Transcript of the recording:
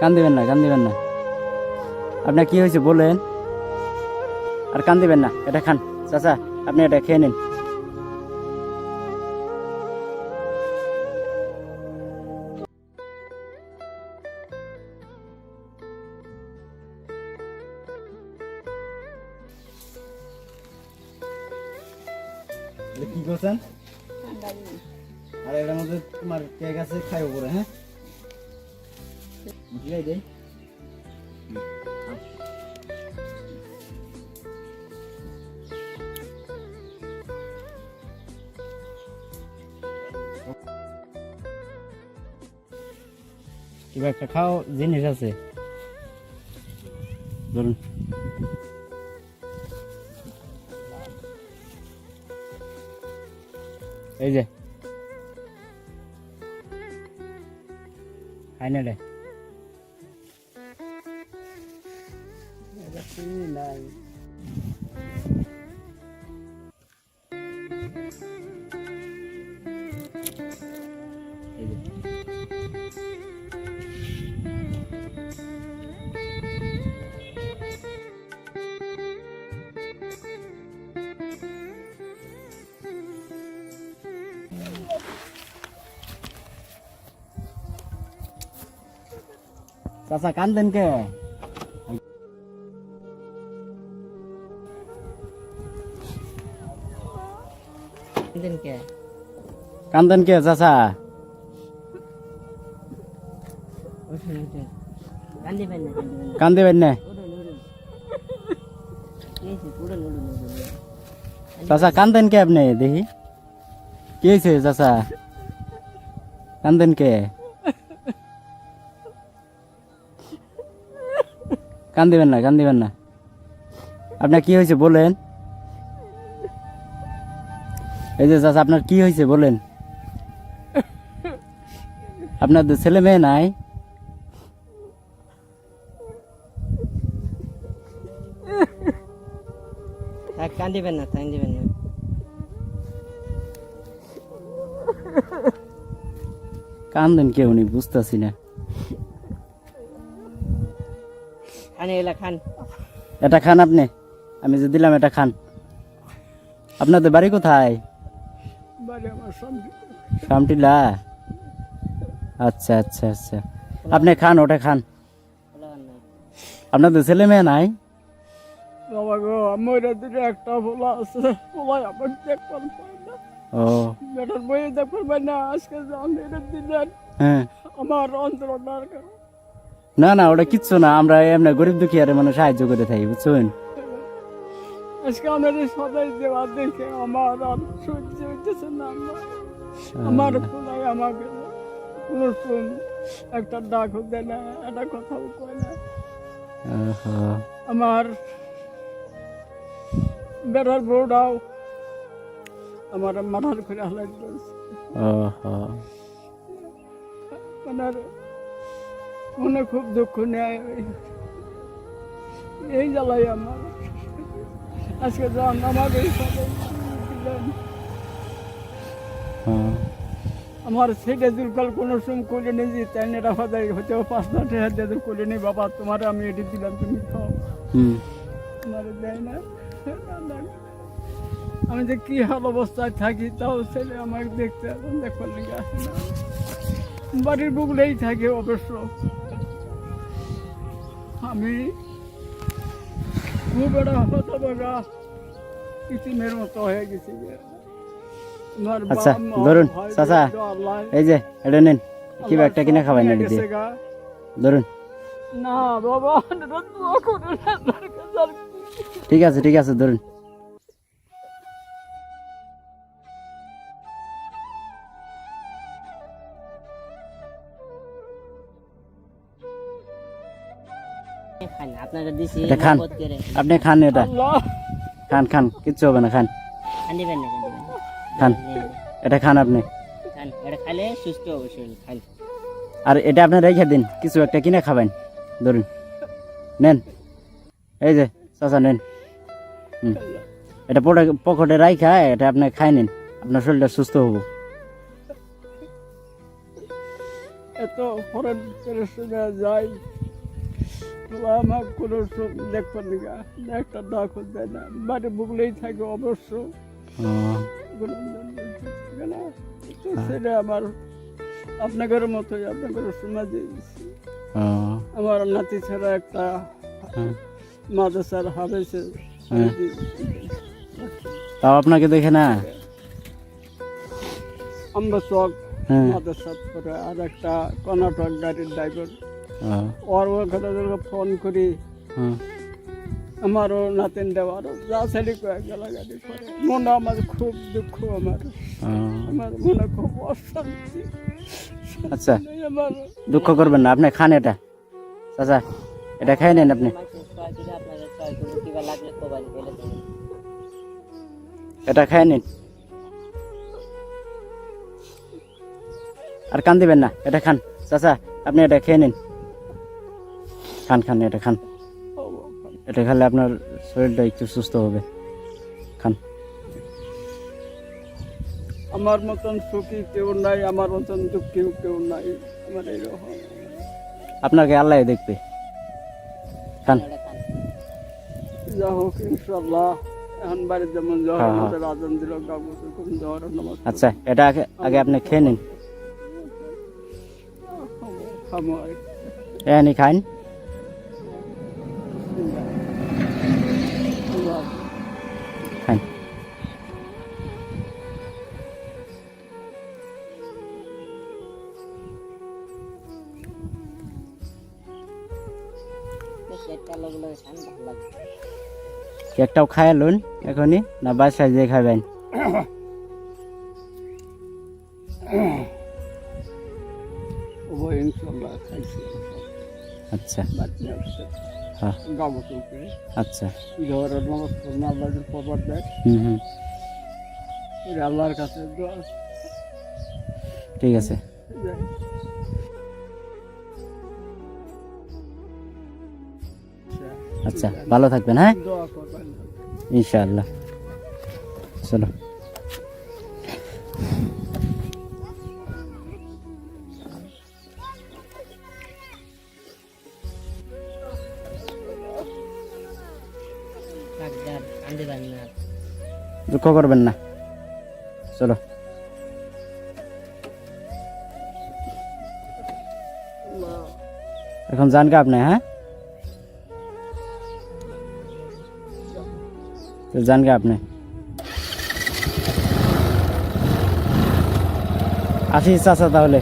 কান দিবেন না কান দিবেন না। আপনার কি হয়েছে বলেন? আর কান দিবেন না এটা খান। চাচা আপনি এটা খেয়ে নিন। কি করছেন? আর এটার মধ্যে তোমার কেক আছে খাইব পরে হ্যাঁ? বুঝলাই দেই কিবা একটা খাও জিনিস আছে ধরুন এই যে খাই না রে এই যে। চাচা কান্দেন কে দিনকে কান্দেন কে চাচা উঠুন উঠুন কান্দিবেন না কান্দিবেন না কান্দিবেন না উঠুন উঠুন কি হয়েছে উঠুন উঠুন উঠুন চাচা কান্দেন কে আপনি দেখি কি হয়েছে চাচা কান্দেন কে কান্দিবেন না কান্দিবেন না আপনার কি হয়েছে বলেন এই যে চাচা আপনার কি হয়েছে বলেন? আপনার তো ছেলে মেয়ে নাই। কান্দিবেন না কান্দিবেন না। কান্দেন কে উনি বুঝতেছি না। খান। এটা খান আপনি? আমি যে দিলাম এটা খান। আপনাদের বাড়ি কোথায়? শামটিলা আচ্ছা আচ্ছা আচ্ছা। আপনি খান ওটা খান। আপনাদের ছেলে মেয়ে নাই। গো আমার দিনে একটা পোলা আছে পোলাই আমার দেখবার না। ও। বেটার বই দেখবার পাই না আজকে দিলেন হ্যাঁ। আমার না না ওটা কিচ্ছু না আমরা এমনি গরিব দুঃখী আর মানে সাহায্য করে থাকি বুঝছেন? আজকে আমাদের সবাই দেওয়া দেখে আমার আর সহ্য হইতেছে না আমার পোলাই আমাকে কোনো একটা ডাকও দেয় না একটা কথাও কয় না। আমার বেটার বউটাও আমার মাথার করে হালাই দিয়েছে। মানে মনে খুব দুঃখ নেয়। এই জ্বালাই আমার। আজকে যখন আমার এই হ্যাঁ। আমার সেটা দুর্কাল কোনো সময় করে নিয়ে যে তাই এটা ফাদাই হয়তো পাঁচ লাখ টাকা দিয়ে করে নেই। বাবা তোমার আমি এটি দিলাম তুমি খাও। তোমার দেয় না আমি যে কি হাল অবস্থায় থাকি তাও ছেলে আমাকে দেখতে দেখবার লেগে আসে না। বাড়ির বুকলেই থাকে অবশ্য। আমি খুব একটা হতবাগা ইতিমের মতো হয়ে গেছি আচ্ছা, ধরুন, চাচা, এই যে এটা নেন কি একটা কিনে খাবেন এটা দিয়ে ধরুন না বাবা। ঠিক আছে ঠিক আছে ধরুন এটা খান। আপনি খান এটা। খান খান কিচ্ছু হবে না খান। খান এটা খান আপনি। আর এটা আপনি রেখে দিন কিছু একটা কিনে খাবেন ধরুন। নেন। এই যে চাচা নেন। হুম। এটা পকেটে রাইখা এটা আপনি খাই নিন আপনার শরীরটা সুস্থ হব। এত ফরেন পেরেশনে যাই। বলে আমার কোনো সব দেখবার দিকা একটা ডাক দেয় না। বাড়ি বুকলেই থাকে অবশ্য। না সেটা আমার আপনাদের মতোই আপনাদের সমাজে ও, আমার নাতি ছাড়া একটা হ্যাঁ। মাদ্রাসার হাবেছে হ্যাঁ। তাও আপনাকে দেখে না? আমরা চক হ্যাঁ। মাদ্রাসার পরে আর একটা কর্ণাটক গাড়ির ড্রাইভার ও, ওর ওখানে যখন ফোন করি আমারও নাতিন দেওয়ারও যা কয়েক গালাগালি করে। মনে আমার খুব দুঃখ আমার। আমার মনে খুব অশান্তি। আচ্ছা। দুঃখ করবেন না আপনি খান এটা। চাচা এটা খাই নেন আপনি। এটা খাই নিন। আর কান দিবেন না এটা খান। চাচা আপনি এটা খেয়ে নিন। খান খান এটা খান। এটা খেলে আপনার শরীরটা একটু সুস্থ হবে। খান। আমার মতন সুখী কেউ নাই আমার মতন দুঃখী কেউ নাই। আমার এইরকম আপনাকে আল্লাহ দেখবে। খান। যা হোক ইনশাল্লাহ এখন বাড়ির যেমন জহর হ্যাঁ, হ্যাঁ। আজান দিল জহর আচ্ছা এটা আগে আগে আপনি খেয়ে নিন। খামো। আর এ নি খাইন। কেকটাও খায় লুন এখনই না বাসায় যে খাবেন। আচ্ছা। হ্যাঁ। আচ্ছা। আল্লাহর কাছে ঠিক আছে। আচ্ছা ভালো থাকবেন হ্যাঁ? ইনশাআল্লাহ। চলো। দুঃখ করবেন না। চলো। এখন যান কা আপনি হ্যাঁ? যান কা আপনি? আসি চাচা তাহলে।